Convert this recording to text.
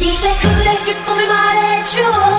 이제 그대 기쁨을 말해줘.